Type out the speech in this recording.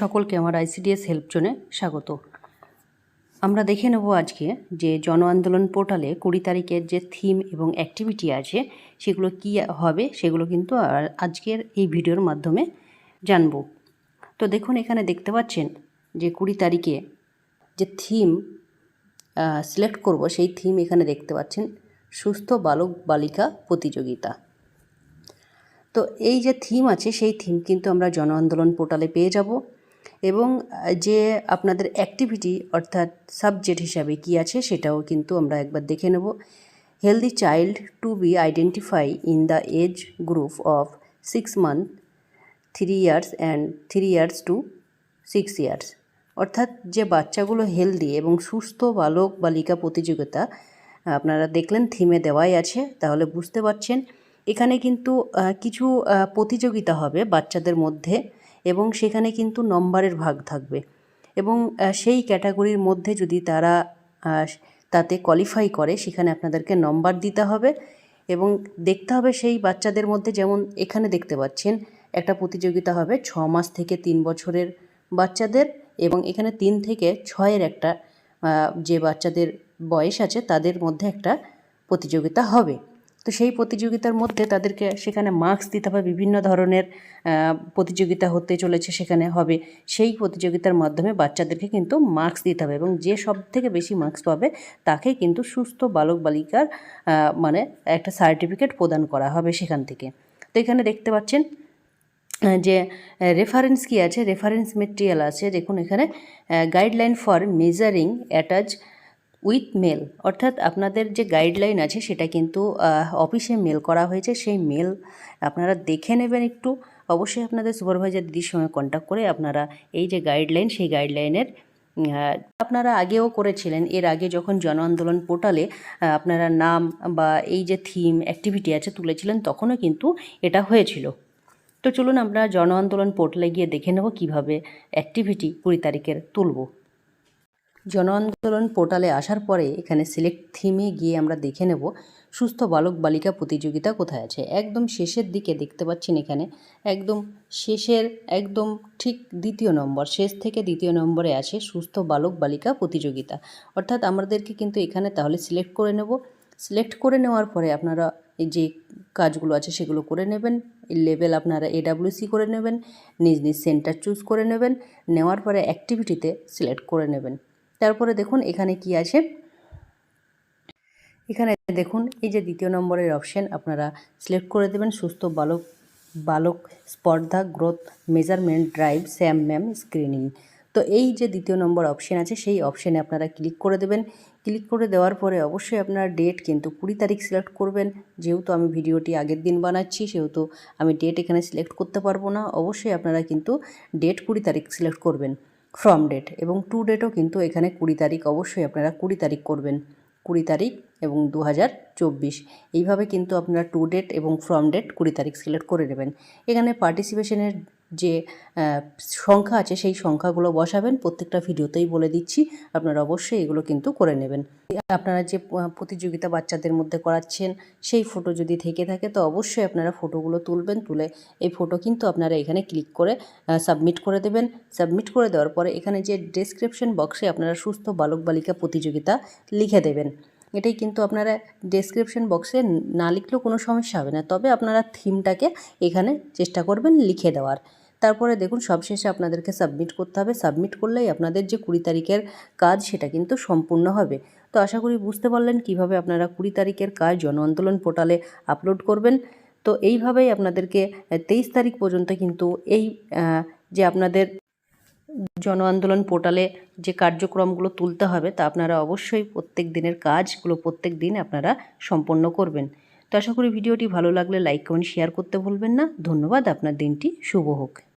সকলকে আমার ICDS help জোনে স্বাগত। আমরা দেখে নেব আজকে যে জন আন্দোলন পোর্টালে কুড়ি তারিখের যে থিম এবং অ্যাক্টিভিটি আছে, সেগুলো কি হবে, সেগুলো কিন্তু আজকের এই ভিডিওর মাধ্যমে জানব। তো দেখুন, এখানে দেখতে পাচ্ছেন যে কুড়ি তারিখে যে থিম সিলেক্ট করব, সেই থিম এখানে দেখতে পাচ্ছেন, সুস্থ বালক বালিকা প্রতিযোগিতা। তো এই যে থিম আছে, সেই থিম কিন্তু আমরা জন আন্দোলন পোর্টালে পেয়ে যাব। এবং যে আপনাদের অ্যাক্টিভিটি অর্থাৎ সাবজেক্ট হিসাবে কি আছে সেটাও কিন্তু আমরা একবার দেখে নেব। Healthy child to be identify in the age group of six month three years and three years to six years অর্থাৎ যে বাচ্চাগুলো হেলদি এবং সুস্থ, বালক, বালিকা প্রতিযোগিতা আপনারা দেখলেন থিমে দেওয়াই আছে, তাহলে বুঝতে পারছেন। এখানে কিন্তু কিছু প্রতিযোগিতা হবে বাচ্চাদের মধ্যে। এবং সেখানে কিন্তু নম্বরের ভাগ থাকবে। এবং সেই ক্যাটাগরির মধ্যে যদি তারা তাতে কোয়ালিফাই করে, সেখানে আপনাদেরকে নম্বর দিতে হবে এবং দেখতে হবে সেই বাচ্চাদের মধ্যে যেমন এখানে দেখতে পাচ্ছেন, একটা প্রতিযোগিতা হবে ছ মাস থেকে তিন বছরের বাচ্চাদের এবং এখানে তিন থেকে ছয়ের একটা যে বাচ্চাদের বয়স আছে তাদের মধ্যে একটা প্রতিযোগিতা হবে। তো সেই প্রতিযোগিতার মধ্যে তাদেরকে সেখানে মার্কস দিতে হবে, বিভিন্ন ধরনের প্রতিযোগিতা হতে চলেছে সেখানে হবে। সেই প্রতিযোগিতার মাধ্যমে বাচ্চাদেরকে কিন্তু মার্কস দিতে হবে এবং যে সব থেকে বেশি মার্কস পাবে তাকে কিন্তু সুস্থ বালক বালিকার মানে একটা সার্টিফিকেট প্রদান করা হবে সেখান থেকে। তো এখানে দেখতে পাচ্ছেন যে রেফারেন্স কি আছে? রেফারেন্স মেটেরিয়াল আছে। দেখুন এখানে guideline for measuring attach with mail, অর্থাৎ আপনাদের যে গাইডলাইন আছে সেটা কিন্তু অফিসে মেল করা হয়েছে। সেই মেল আপনারা দেখে নেবেন একটু। অবশ্যই আপনাদের সুপারভাইজার দিদির সঙ্গে কন্ট্যাক্ট করে আপনারা এই যে গাইডলাইন, সেই গাইডলাইনের আপনারা আগেও করেছিলেন। এর আগে যখন জন আন্দোলন পোর্টালে আপনারা নাম বা এই যে থিম অ্যাক্টিভিটি আছে তুলেছিলেন, তখনও কিন্তু এটা হয়েছিল। তো চলুন আমরা জন আন্দোলন পোর্টালে গিয়ে দেখে নেব কীভাবে অ্যাক্টিভিটি কুড়ি তারিখের তুলব। জন আন্দোলন পোর্টালে আসার পরে এখানে সিলেক্ট থিমে গিয়ে আমরা দেখে নেব, সুস্থ বালক বালিকা প্রতিযোগিতা কোথায় আছে। একদম শেষের দিকে দেখতে পাচ্ছেন এখানে, একদম শেষের, একদম ঠিক দ্বিতীয় নম্বর, শেষ থেকে দ্বিতীয় নম্বরে আছে সুস্থ বালক বালিকা প্রতিযোগিতা। অর্থাৎ আমাদেরকে কিন্তু এখানে তাহলে সিলেক্ট করে নেব। সিলেক্ট করে নেওয়ার পরে আপনারা এই যে কাজগুলো আছে সেগুলো করে নেবেন লেভেল আপনারা এডাব্লিউসি করে নেবেন, নিজ নিজ সেন্টার চুজ করে নেবেন, নেওয়ার পরে অ্যাক্টিভিটিতে সিলেক্ট করে নেবেন। তারপরে দেখুন এখানে কি আছে। এখানে দেখুন এই যে দ্বিতীয় নম্বরের অপশান আপনারা সিলেক্ট করে দেবেন সুস্থ বালক বালক স্পর্ধা growth measurement drive SAM MAM screening তো এই যে দ্বিতীয় নম্বর অপশান আছে, সেই অপশানে আপনারা ক্লিক করে দেবেন। ক্লিক করে দেওয়ার পরে অবশ্যই আপনার ডেট কিন্তু কুড়ি তারিখ সিলেক্ট করবেন। যেহেতু আমি ভিডিওটি আগের দিন বানাচ্ছি, সেহেতু আমি ডেট এখানে সিলেক্ট করতে পারব না। অবশ্যই আপনারা কিন্তু ডেট কুড়ি তারিখ সিলেক্ট করবেন। ফ্রম ডেট এবং টু ডেটও কিন্তু এখানে কুড়ি তারিখ অবশ্যই আপনারা কুড়ি তারিখ করবেন। কুড়ি তারিখ এবং দু হাজার চব্বিশ। এইভাবে কিন্তু আপনারা টু ডেট এবং ফ্রম ডেট কুড়ি তারিখ সিলেক্ট করে নেবেন। এখানে পার্টিসিপেশনের যে সংখ্যা আছে সেই সংখ্যাগুলো বসাবেন। প্রত্যেকটা ভিডিওতেই বলে দিচ্ছি, আপনারা অবশ্যই এগুলো কিন্তু করে নেবেন। আপনারা যে প্রতিযোগিতা বাচ্চাদের মধ্যে করাচ্ছেন, সেই ফটো যদি থেকে থাকে, তো অবশ্যই আপনারা ফটোগুলো তুলবেন, তুলে এই ফটো কিন্তু আপনারা এখানে ক্লিক করে সাবমিট করে দেবেন। সাবমিট করে দেওয়ার পরে এখানে যে ডেসক্রিপশন বক্সে আপনারা সুস্থ বালক বালিকা প্রতিযোগিতা লিখে দেবেন। এটাই কিন্তু আপনারা ডেসক্রিপশন বক্সে না লিখলেও কোনো সমস্যা হবে না। তবে আপনারা থিমটাকে এখানে চেষ্টা করবেন লিখে দেওয়ার। তারপরে দেখুন, সবশেষে আপনাদেরকে সাবমিট করতে হবে। সাবমিট করলেই আপনাদের যে কুড়ি তারিখের কাজ, সেটা কিন্তু সম্পূর্ণ হবে। তো আশা করি বুঝতে পারলেন কীভাবে আপনারা কুড়ি তারিখের কাজ, জন আন্দোলন পোর্টালে আপলোড করবেন। তো এইভাবেই আপনাদেরকে তেইশ তারিখ পর্যন্ত কিন্তু এই যে আপনাদের জন আন্দোলন পোর্টালে যে কার্যক্রমগুলো তুলতে হবে, তা আপনারা অবশ্যই প্রত্যেক দিনের কাজগুলো প্রত্যেক দিন আপনারা সম্পন্ন করবেন। তো আশা করি ভিডিওটি ভালো লাগলে লাইক কমেন্ট শেয়ার করতে ভুলবেন না। ধন্যবাদ। আপনার দিনটি শুভ হোক।